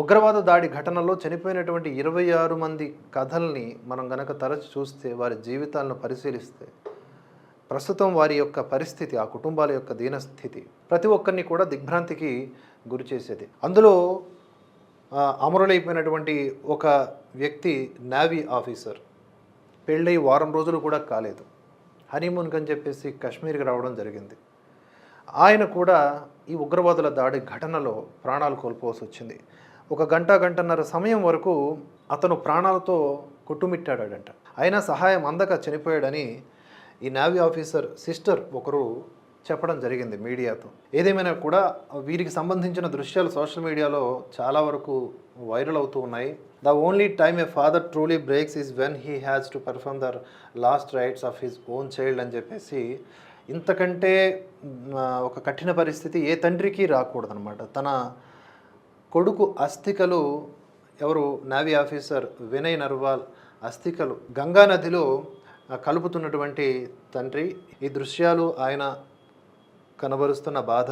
ఉగ్రవాద దాడి ఘటనలో చనిపోయినటువంటి ఇరవై ఆరు మంది కథల్ని మనం గనక తరచి చూస్తే వారి జీవితాలను పరిశీలిస్తే ప్రస్తుతం వారి యొక్క పరిస్థితి ఆ కుటుంబాల యొక్క దీనస్థితి ప్రతి ఒక్కరిని కూడా దిగ్భ్రాంతికి గురి చేసేది. అందులో అమరులైపోయినటువంటి ఒక వ్యక్తి నావీ ఆఫీసర్. పెళ్ళై వారం రోజులు కూడా కాలేదు. హనీమూన్కి అని చెప్పేసి కాశ్మీర్కి రావడం జరిగింది. ఆయన కూడా ఈ ఉగ్రవాదుల దాడి ఘటనలో ప్రాణాలు కోల్పోవాల్సి వచ్చింది. ఒక గంట గంటన్నర సమయం వరకు అతను ప్రాణాలతో కొట్టుమిట్టాడంట అయినా సహాయం అందక చనిపోయాడని ఈ నావీ ఆఫీసర్ సిస్టర్ ఒకరు చెప్పడం జరిగింది మీడియాతో. ఏదేమైనా కూడా వీరికి సంబంధించిన దృశ్యాలు సోషల్ మీడియాలో చాలా వరకు వైరల్ అవుతూ ఉన్నాయి. The only time a father truly breaks is when he has to perform their last rites of his own child అని చెప్పేసి ఇంతకంటే ఒక కఠిన పరిస్థితి ఏ తండ్రికి రాకూడదనమాట తన కొడుకు అస్థికలు ఎవరు? నావీ ఆఫీసర్ వినయ్ నర్వాల్ అస్థికలు. గంగా నదిలో కలుపుతున్నటువంటి తండ్రి. ఈ దృశ్యాలు ఆయన కనబరుస్తున్న బాధ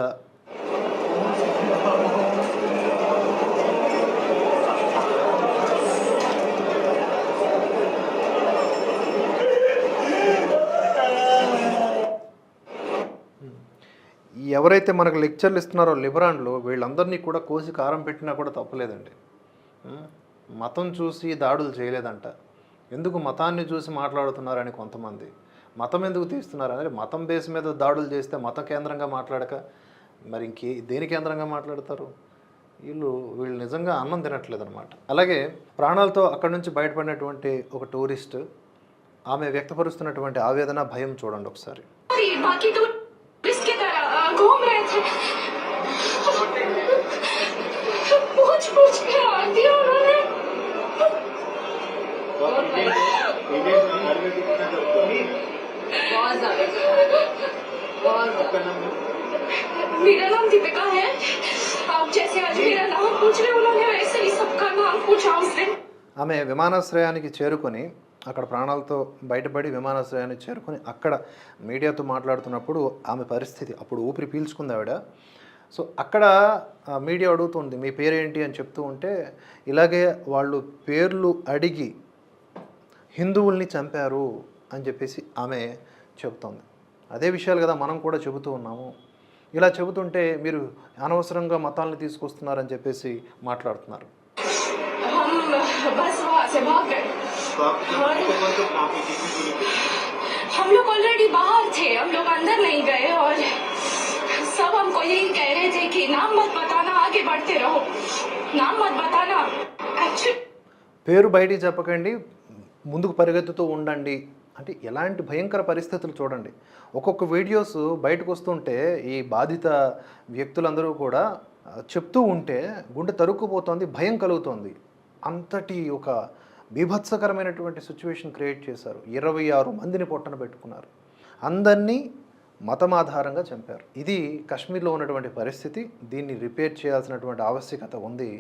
ఈ ఎవరైతే మనకు లెక్చర్లు ఇస్తున్నారో లిబరాన్లు వీళ్ళందరినీ కూడా కోసి కారం పెట్టినా కూడా తప్పలేదండి. మతం చూసి దాడులు చేయలేదంట. ఎందుకు మతాన్ని చూసి మాట్లాడుతున్నారని కొంతమంది? మతం ఎందుకు తీస్తున్నారు? అంటే మతం బేస్ మీద దాడులు చేస్తే మత కేంద్రంగా మాట్లాడక మరి ఇంకే దేని కేంద్రంగా మాట్లాడతారు? వీళ్ళు వీళ్ళు నిజంగా అన్నం తినట్లేదు అనమాట అలాగే ప్రాణాలతో అక్కడి నుంచి బయటపడినటువంటి ఒక టూరిస్ట్ ఆమె వ్యక్తపరుస్తున్నటువంటి ఆవేదన భయం చూడండి ఒకసారి. मेरा नाम दीपिका है आप जैसे आज मेरा नाम पूछ रहे उन्होंने वैसे ही सबका नाम पूछा उसने ఆమె విమానాశ్రయానికి చేరుకొని అక్కడ ప్రాణాలతో బయటపడి విమానాశ్రయానికి చేరుకొని అక్కడ మీడియాతో మాట్లాడుతున్నప్పుడు ఆమె పరిస్థితి అప్పుడు ఊపిరి పీల్చుకుంది ఆవిడ సో అక్కడ ఆ, మీడియా అడుగుతుంది మీ పేరేంటి అని చెప్తూ ఉంటే ఇలాగే వాళ్ళు పేర్లు అడిగి హిందువుల్ని చంపారు అని చెప్పేసి ఆమె చెబుతోంది అదే విషయాలు కదా మనం కూడా చెబుతూ ఉన్నాము ఇలా చెబుతుంటే మీరు అనవసరంగా మతాలను తీసుకొస్తున్నారని చెప్పేసి మాట్లాడుతున్నారు हम बस वहाँ से भाग गए तो आप कौन से कहाँ पे कितनी दूरी पे हम लोग ऑलरेडी बाहर थे हम लोग अंदर नहीं गए और सब हमको यही कह रहे थे कि नाम मत बताना आगे बढ़ते रहो नाम मत बताना एक्चुअली పేరు బయటికి చెప్పకండి ముందుకు పరిగెత్తుతూ ఉండండి. అంటే ఎలాంటి భయంకర పరిస్థితులు చూడండి. ఒక్కొక్క వీడియోస్ బయటకు వస్తుంటే ఈ బాధిత వ్యక్తులందరూ కూడా చెప్తూ ఉంటే గుండె తరుక్కుపోతోంది భయం కలుగుతోంది. అంతటి ఒక బీభత్సకరమైనటువంటి సిచ్యువేషన్ క్రియేట్ చేశారు. ఇరవై ఆరు మందిని పొట్టన పెట్టుకున్నారు. అందరినీ మతం ఆధారంగా చంపారు. ఇది కాశ్మీర్లో ఉన్నటువంటి పరిస్థితి. దీన్ని రిపేర్ చేయాల్సినటువంటి ఆవశ్యకత ఉంది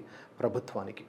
ప్రభుత్వానికి.